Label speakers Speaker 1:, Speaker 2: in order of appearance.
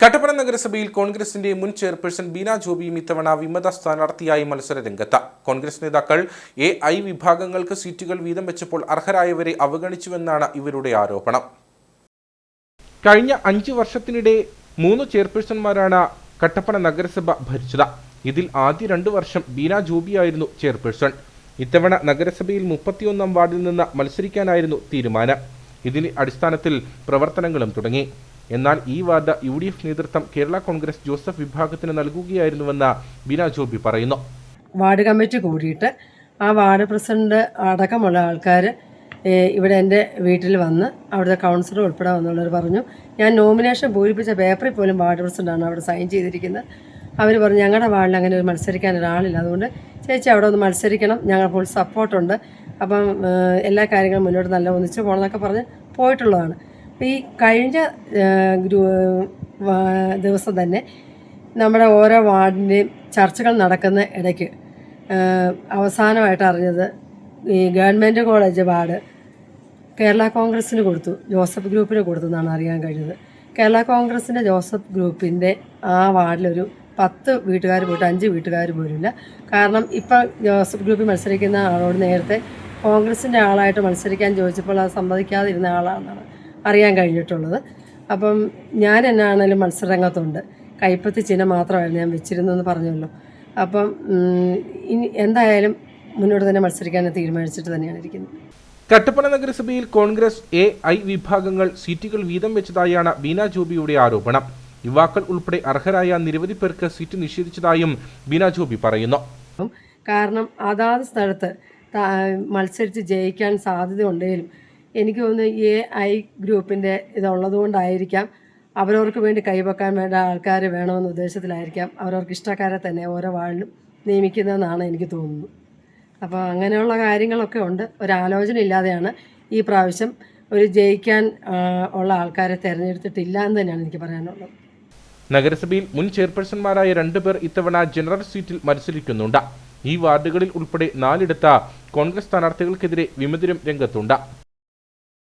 Speaker 1: കട്ടപ്പന നഗരസഭയിൽ കോൺഗ്രസിന്റെ മുൻ ചെയർപേഴ്സൺ ബീന ജോബിയും ഇത്തവണ വിമത സ്ഥാനാർത്ഥിയായി മത്സര രംഗത്ത് കോൺഗ്രസ് നേതാക്കൾ എ ഐ വിഭാഗങ്ങൾക്ക് സീറ്റുകൾ വീതം വെച്ചപ്പോൾ അർഹരായവരെ അവഗണിച്ചുവെന്നാണ് ഇവരുടെ ആരോപണം. കഴിഞ്ഞ അഞ്ച് വർഷത്തിനിടെ മൂന്ന് ചെയർപേഴ്സൺമാരാണ് കട്ടപ്പന നഗരസഭ ഭരിച്ചത്. ഇതിൽ ആദ്യ രണ്ടു വർഷം ബീന ജോബിയായിരുന്നു ചെയർപേഴ്സൺ. ഇത്തവണ നഗരസഭയിൽ മുപ്പത്തിയൊന്നാം വാർഡിൽ നിന്ന് മത്സരിക്കാനായിരുന്നു തീരുമാനം. ഇതിന്റെ അടിസ്ഥാനത്തിൽ പ്രവർത്തനങ്ങളും തുടങ്ങി. എന്നാൽ ഈ വാർഡ് യു ഡി എഫ് നേതൃത്വം കേരള കോൺഗ്രസ് ജോസഫ് വിഭാഗത്തിന് നൽകുകയായിരുന്നുവെന്ന് ബിന ജോബി പറയുന്നു.
Speaker 2: വാർഡ് കമ്മിറ്റി കൂടിയിട്ട് ആ വാർഡ് പ്രസിഡന്റ് അടക്കമുള്ള ആൾക്കാർ ഇവിടെ എന്റെ വീട്ടിൽ വന്ന് അവിടുത്തെ കൗൺസിലർ ഉൾപ്പെടെ വന്നുള്ളവർ പറഞ്ഞു ഞാൻ നോമിനേഷൻ പൂരിപ്പിച്ച പേപ്പറിൽ പോലും വാർഡ് പ്രസിഡന്റാണ് അവിടെ സൈൻ ചെയ്തിരിക്കുന്നത്. അവർ പറഞ്ഞു ഞങ്ങളുടെ വാർഡിൽ അങ്ങനെ ഒരു മത്സരിക്കാൻ ഒരാളില്ല. അതുകൊണ്ട് ചേച്ചി അവിടെ ഒന്ന് മത്സരിക്കണം. ഞങ്ങൾ ഫുൾ സപ്പോർട്ടുണ്ട് അപ്പം എല്ലാ കാര്യങ്ങളും മുന്നോട്ട് നല്ല ഒന്നിച്ച് പോകണമെന്നൊക്കെ പറഞ്ഞ് പോയിട്ടുള്ളതാണ്. അപ്പോൾ ഈ കഴിഞ്ഞ ദിവസം തന്നെ നമ്മുടെ ഓരോ വാർഡിന്റെയും ചർച്ചകൾ നടക്കുന്ന ഇടയ്ക്ക് അവസാനമായിട്ട് അറിഞ്ഞത് ഈ ഗവൺമെന്റ് കോളേജ് വാർഡ് കേരള കോൺഗ്രസ്സിന് കൊടുത്തു ജോസഫ് ഗ്രൂപ്പിന് കൊടുത്തു എന്നാണ് അറിയാൻ കഴിഞ്ഞത്. കേരള കോൺഗ്രസിന്റെ ജോസഫ് ഗ്രൂപ്പിന്റെ ആ വാർഡിലൊരു പത്ത് വീട്ടുകാർ പോയിട്ട് അഞ്ച് വീട്ടുകാർ പോലുമില്ല. കാരണം ഇപ്പം ജോസഫ് ഗ്രൂപ്പിൽ മത്സരിക്കുന്ന ആളോട് നേരത്തെ കോൺഗ്രസിന്റെ ആളായിട്ട് മത്സരിക്കാൻ ചോദിച്ചപ്പോൾ അത് സമ്മതിക്കാതിരുന്ന ആളാണെന്നാണ് അറിയാൻ കഴിഞ്ഞിട്ടുള്ളത്. അപ്പം ഞാൻ എന്നാണേലും മത്സരരംഗത്തുണ്ട്. കൈപ്പത്തി ചിഹ്നം മാത്രമായിരുന്നു ഞാൻ വെച്ചിരുന്നതെന്ന് പറഞ്ഞല്ലോ. അപ്പം ഇനി എന്തായാലും മുന്നോട്ട് തന്നെ മത്സരിക്കാൻ തീരുമാനിച്ചിട്ട് തന്നെയാണ് ഇരിക്കുന്നത്.
Speaker 1: കട്ടപ്പന നഗരസഭയിൽ കോൺഗ്രസ് എ ഐ വിഭാഗങ്ങൾ സീറ്റുകൾ വീതം വെച്ചതായാണ് ബീന ജോബിയുടെ ആരോപണം. യുവാക്കൾ ഉൾപ്പെടെ അർഹരായ നിരവധി പേർക്ക് സീറ്റ് നിഷേധിച്ചതായും ബീന ജോബി പറയുന്നു.
Speaker 2: കാരണം അതാത് സ്ഥലത്ത് മത്സരിച്ച് ജയിക്കാൻ സാധ്യതയുണ്ടെങ്കിലും എനിക്ക് തോന്നുന്നു എ ഐ ഗ്രൂപ്പിന്റെ ഇതുള്ളത് കൊണ്ടായിരിക്കാം അവരവർക്ക് വേണ്ടി കൈവക്കാൻ വേണ്ട ആൾക്കാർ വേണമെന്ന ഉദ്ദേശത്തിലായിരിക്കാം അവരവർക്ക് ഇഷ്ടക്കാരെ തന്നെ ഓരോ വാർഡിലും നിയമിക്കുന്നതെന്നാണ് എനിക്ക് തോന്നുന്നത് അപ്പോൾ അങ്ങനെയുള്ള കാര്യങ്ങളൊക്കെ ഉണ്ട്. ഒരാലോചന ഇല്ലാതെയാണ് ഈ പ്രാവശ്യം ഒരു ജയിക്കാൻ ഉള്ള ആൾക്കാരെ തിരഞ്ഞെടുത്തിട്ടില്ല എന്ന് തന്നെയാണ് എനിക്ക് പറയാനുള്ളത്.
Speaker 1: നഗരസഭയിൽ മുൻ ചെയർപേഴ്സൺമാരായ രണ്ടുപേർ ഇത്തവണ ജനറൽ സീറ്റിൽ മത്സരിക്കുന്നുണ്ട്. ഈ വാർഡുകളിൽ ഉൾപ്പെടെ നാലിടത്ത കോൺഗ്രസ് സ്ഥാനാർത്ഥികൾക്കെതിരെ വിമതിരും രംഗത്തുണ്ട്.